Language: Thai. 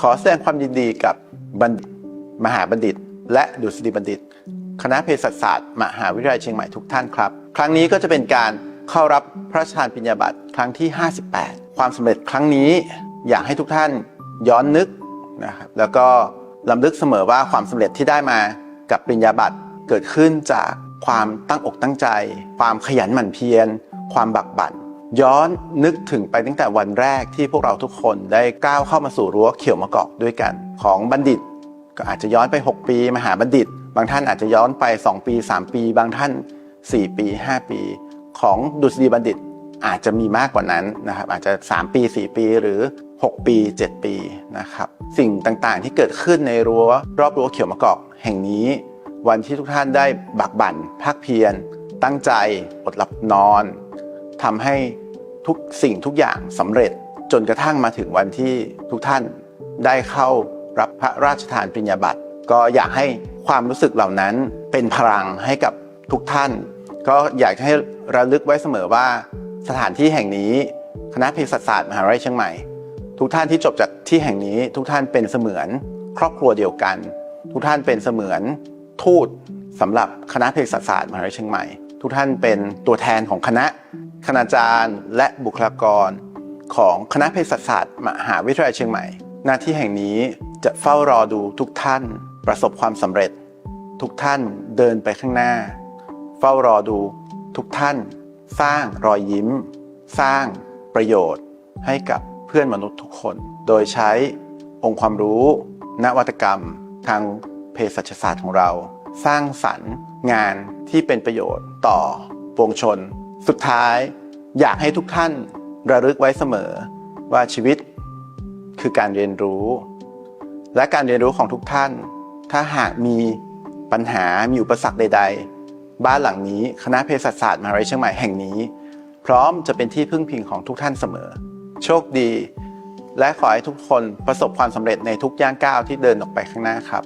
ขอแสดงความยินดีกับบัณมหาบัณฑิต และดุษฎีบัณฑิต คณะเภสัชศาสตร์มหาวิทยาลัยเชียงใหม่ทุกท่านครับ ครั้งนี้ก็จะเป็นการเข้ารับพระราชทานปริญญาบัตรครั้งที่ 58 ความสำเร็จครั้งนี้อยากให้ทุกท่านย้อนนึกนะครับแล้วก็ลำลึกเสมอว่าความสำเร็จที่ได้มากับปริญญาบัตรเกิดขึ้นจากความตั้งอกตั้งใจ ความขยันหมั่นเพียร ความบักบั่น ย้อนนึกถึงไปตั้งแต่วันแรกที่พวกเราทุกคนได้ก้าวเข้ามาสู่รั้วเขียวมะกอกด้วยกัน ของบัณฑิต ก็อาจจะย้อนไป 6 ปี มหาบัณฑิต บางท่านอาจจะย้อนไป 2 ปี 3 ปี บางท่าน 4 ปี 5 ปี ของดุษฎีบัณฑิตอาจจะมีมากกว่านั้นนะครับอาจจะ 3 ปี 4 ปีหรือ 6 ปี 7 ปีนะครับสิ่งต่างๆที่เกิดขึ้นในรั้วรอบรั้วเขียวมะกอกแห่งนี้ วันที่ทุกท่านได้บักบั่นภาคเพียรตั้งใจอดหลับนอน ทำให้ทุกสิ่งทุกอย่างสำเร็จจนกระทั่งมาถึงวันที่ทุกท่านได้เข้ารับพระราชทานปริญญาบัตรก็อยากให้ความรู้สึกเหล่านั้นเป็นพลังให้กับทุกท่าน ก็อยากให้ระลึกไว้เสมอว่าสถานที่แห่งนี้ คณะเภสัชศาสตร์มหาวิทยาลัยเชียงใหม่ ทุกท่านที่จบจากที่แห่งนี้ ทุกท่านเป็นเสมือนครอบครัวเดียวกัน ทุกท่านเป็นเสมือนทูตสำหรับคณะเภสัชศาสตร์มหาวิทยาลัยเชียงใหม่ ทุกท่านเป็นตัวแทนของคณะ คณาจารย์ และบุคลากร ของคณะเภสัชศาสตร์มหาวิทยาลัยเชียงใหม่ หน้าที่แห่งนี้จะเฝ้ารอดูทุกท่านประสบความสำเร็จ ทุกท่านเดินไปข้างหน้า เฝ้ารอดูทุกท่าน สร้างรอยยิ้ม สร้างประโยชน์ให้กับเพื่อนมนุษย์ทุกคน โดยใช้องค์ความรู้ นวัตกรรม ทางเภสัชศาสตร์ของเรา สร้างสรรค์งานที่เป็นประโยชน์ต่อปวงชน สุดท้ายอยากให้ทุกท่านระลึกไว้เสมอว่าชีวิตคือการเรียนรู้ และการเรียนรู้ของทุกท่าน ถ้าหากมีปัญหามีอุปสรรคใด ๆ บ้านหลังนี้คณะเภสัชศาสตร์มหาวิทยาลัยเชียงใหม่แห่งนี้ พร้อมจะเป็นที่พึ่งพิงของทุกท่านเสมอ โชคดี และขอให้ทุกคนประสบความสำเร็จในทุกย่างก้าวที่เดินออกไปข้างหน้าครับ